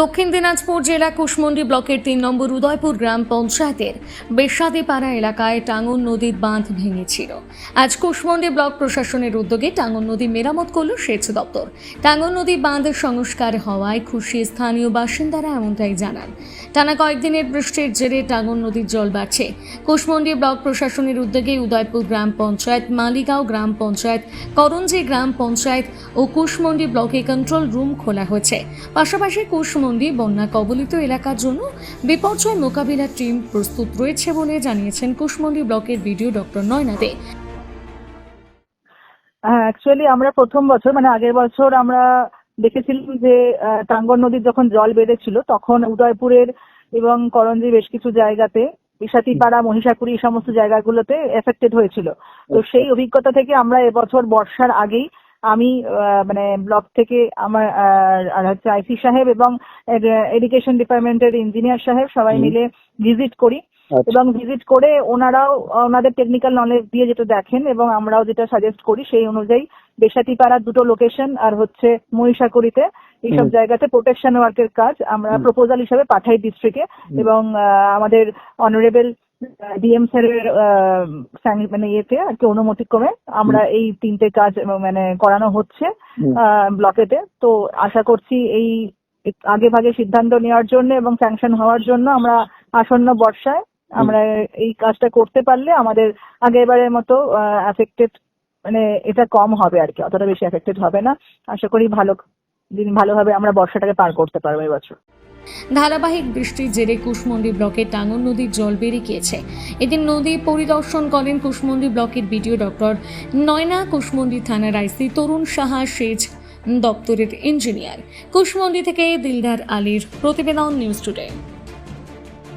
দক্ষিণ দিনাজপুর জেলা কুশমন্ডি ব্লকের তিন নম্বর উদয়পুর গ্রাম পঞ্চায়েতের বেশাদিপাড়া এলাকায় টাঙ্গন নদীর বাঁধ ভেঙেছিল। আজ কুশমন্ডি ব্লক প্রশাসনের উদ্যোগে টাঙ্গন নদী মেরামত করল সেচ দপ্তর। টাঙ্গন নদী বাঁধ সংস্কার হওয়ায় খুশি স্থানীয় বাসিন্দারা এমনটাই জানান। টানা কয়েকদিনের বৃষ্টির জেরে টাঙ্গন নদীর জল বাড়ছে। কুশমন্ডি ব্লক প্রশাসনের উদ্যোগে উদয়পুর গ্রাম পঞ্চায়েত, মালিগাঁও গ্রাম পঞ্চায়েত, করঞ্জি গ্রাম পঞ্চায়েত ও কুশমন্ডি ব্লকে কন্ট্রোল রুম খোলা হয়েছে। পাশাপাশি কুশমন্ডি বন্যা কবলিত এলাকার জন্য বিপর্যয় মোকাবিলা টিম প্রস্তুত রয়েছে বলে জানিয়েছেন কুশমন্ডি ব্লকের বিডিও ডক্টর নয়না দে হ্যাঁ অ্যাকচুয়ালি আমরা প্রথম বছর মানে আগের বছর আমরা দেখেছিলাম যে আহ, টাঙ্গন নদীর যখন জল বেড়েছিল তখন উদয়পুরের এবং করঞ্জি বেশ কিছু জায়গাতে ইসাতিপাড়া মহিষাকুড়ি এই সমস্ত জায়গাগুলোতে এফেক্টেড হয়েছিল। তো সেই অভিজ্ঞতা থেকে আমরা এবছর বর্ষার আগেই আমি মানে ব্লক থেকে আমার আর হচ্ছে আইসি সাহেব এবং এডুকেশন ডিপার্টমেন্টের ইঞ্জিনিয়ার সাহেব সবাই মিলে ভিজিট করি আচ্ছা। এবং ভিজিট করে ওনারাও ওনাদের টেকনিক্যাল নলেজ দিয়ে যেটা দেখেন এবং আমরাও যেটা সাজেস্ট করি সেই অনুযায়ী বেসাতিপাড়ার দুটো লোকেশন আর হচ্ছে মহিষাকুড়িতে এইসব জায়গাতে প্রোটেকশন ওয়ার্কের কাজ আমরা। প্রপোজাল হিসেবে পাঠাই ডিস্ট্রিক্টে এবং আমাদের অনারেবল ডিএম স্যারের মানে ইয়েতে আর কি অনুমতিক্রমে আমরা এই তিনটে কাজ মানে করানো হচ্ছে। ব্লকেতে। তো আশা করছি এই আগে ভাগে সিদ্ধান্ত নেওয়ার জন্য এবং স্যাংশন হওয়ার জন্য আমরা আসন্ন বর্ষায় আমরা এই কাজটা করতে পারলে আমাদের আগেরবারের মতো অ্যাফেক্টেড মানে এটা কম হবে আর কি অতটা বেশি অ্যাফেক্টেড হবে না। আশা করি ভালো দিন ভালোভাবে আমরা বর্ষাটাকে পার করতে পারব এবছর। ধারাবাহিক বৃষ্টির জেরে কুশমন্ডি ব্লকের টাঙ্গন নদীর জল বেড়ে গিয়েছে এদিন নদী পরিদর্শন করেন কুশমন্ডি ব্লকের বিডিও ডক্টর নয়না কুশমন্ডি থানার আইসি তরুণ সাহা সেচ দপ্তরের ইঞ্জিনিয়ার। কুশমন্ডি থেকে দিলদার আলীর প্রতিবেদন নিউজ টুডে।